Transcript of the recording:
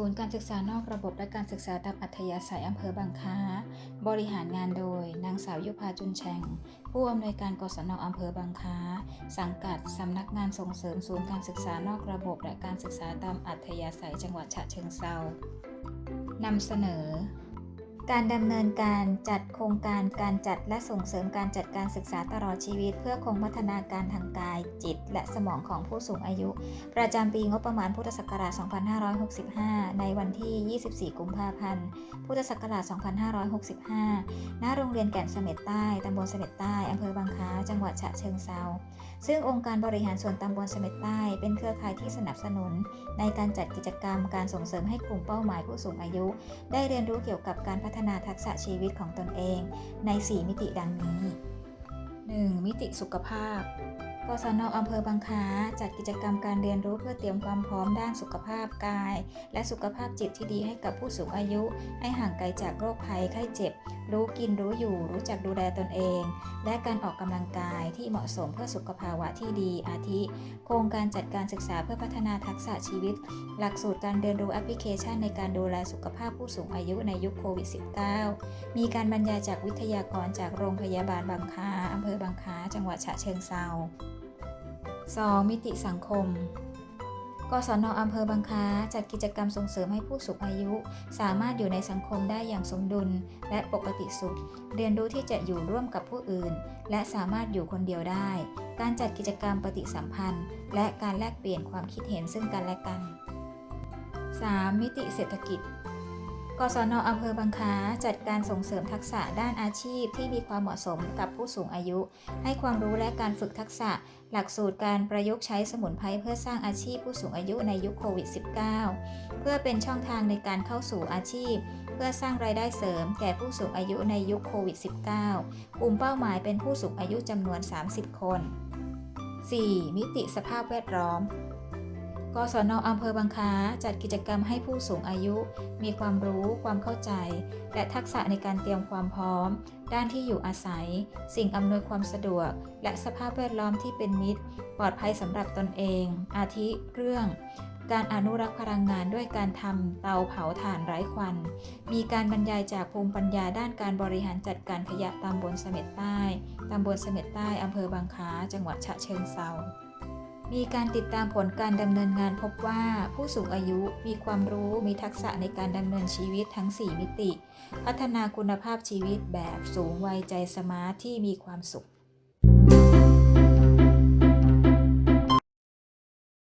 ศูนย์การศึกษานอกระบบและการศึกษาตามอัธยาศัยอำเภอบางค้า บริหารงานโดย นางสาวยุพาจุนแชง ผู้อำนวยการกศนอำเภอบางค้า สังกัดสำนักงานส่งเสริมศูนย์การศึกษานอกระบบ และการศึกษาตามอัธยาศัยจังหวัดฉะเชิงเทรานำเสนอ การดำเนินการจัดโครงการการจัดและส่งเสริมการจัดการศึกษาตลอดชีวิต เพื่อคงพัฒนาการทางกายจิต และสมองของผู้สูงอายุ ประจำปีงบประมาณพุทธศักราช 2565 ในวันที่ 24 กุมภาพันธ์ พุทธศักราช 2565 ณ โรงเรียนแก่นเสม็ดใต้ ตำบลเสม็ดใต้ อำเภอบางค้า จังหวัดฉะเชิงเทราซึ่งองค์การบริหารส่วนตำบลเสม็ดใต้ เป็นเครือข่ายที่สนับสนุน ในการจัดกิจกรรมการส่งเสริมให้กลุ่มเป้าหมายผู้สูงอายุ ได้เรียนรู้เกี่ยวกับการพัฒฒนาทักษะชีวิตของตนเองใน 4 มิติดังนี้ 1. มิติสุขภาพกศนอำเภอบางค้าจัดกิจกรรมการเรียนรู้เพื่อเตรียมความพร้อมด้านสุขภาพกาย และสุขภาพจิตที่ดีให้กับผู้สูงอายุ ให้ห่างไกลจากโรคภัยไข้เจ็บ รู้กินรู้อยู่ รู้จักดูแลตนเอง และการออกกำลังกายที่เหมาะสมเพื่อสุขภาวะที่ดี อาทิ โครงการจัดการศึกษาเพื่อพัฒนาทักษะชีวิต หลักสูตรการเรียนรู้แอปพลิเคชันในการดูแลสุขภาพผู้สูงอายุในยุคโควิด -19 มีการบรรยายจากวิทยากรจากโรงพยาบาลบางค้าอำเภอบางค้าจังหวัดฉะเชิงเทรา 2. มิติสังคม กศนอำเภอบางคล้าจัดกิจกรรมส่งเสริมให้ผู้สูงอายุ สามารถอยู่ในสังคมได้อย่างสมดุล และปกติสุข เรียนรู้ที่จะอยู่ร่วมกับผู้อื่น และสามารถอยู่คนเดียวได้ การจัดกิจกรรมปฏิสัมพันธ์ และการแลกเปลี่ยนความคิดเห็นซึ่งกันและกัน 3. มิติเศรษฐกิจ กศนอำเภอบางค้าจัดการส่งเสริมทักษะด้านอาชีพที่มีความเหมาะสมกับผู้สูงอายุ ให้ความรู้และการฝึกทักษะ หลักสูตรการประยุกต์ใช้สมุนไพรเพื่อสร้างอาชีพผู้สูงอายุในยุคโควิด -19 เพื่อเป็นช่องทางในการเข้าสู่อาชีพ เพื่อสร้างรายได้เสริมแก่ผู้สูงอายุในยุคโควิด -19 กลุ่มเป้าหมายเป็นผู้สูงอายุจำนวน 30 คน 4. มิติสภาพแวดล้อม กศนอำเภอบางคาจัดกิจกรรมให้ผู้สูงอายุ มีความรู้ ความเข้าใจ และทักษะในการเตรียมความพร้อม ด้านที่อยู่อาศัย สิ่งอำนวยความสะดวก และสภาพแวดล้อมที่เป็นมิตร ปลอดภัยสำหรับตนเอง อาทิเรื่องการอนุรักษ์พลังงานด้วยการทำเตาเผาถ่านไร้ควัน มีการบรรยายจากภูมิปัญญาด้านการบริหารจัดการขยะตำบลเสม็ดใต้ ตำบลเสม็ดใต้อำเภอบางค้า จังหวัดฉะเชิงเทรา มีการติดตามผลการดำเนินงานพบว่าผู้สูงอายุมีความรู้มีทักษะในการดำเนินชีวิตทั้ง 4 มิติ พัฒนาคุณภาพชีวิตแบบสูงวัยใจสมาร์ทที่มีความสุข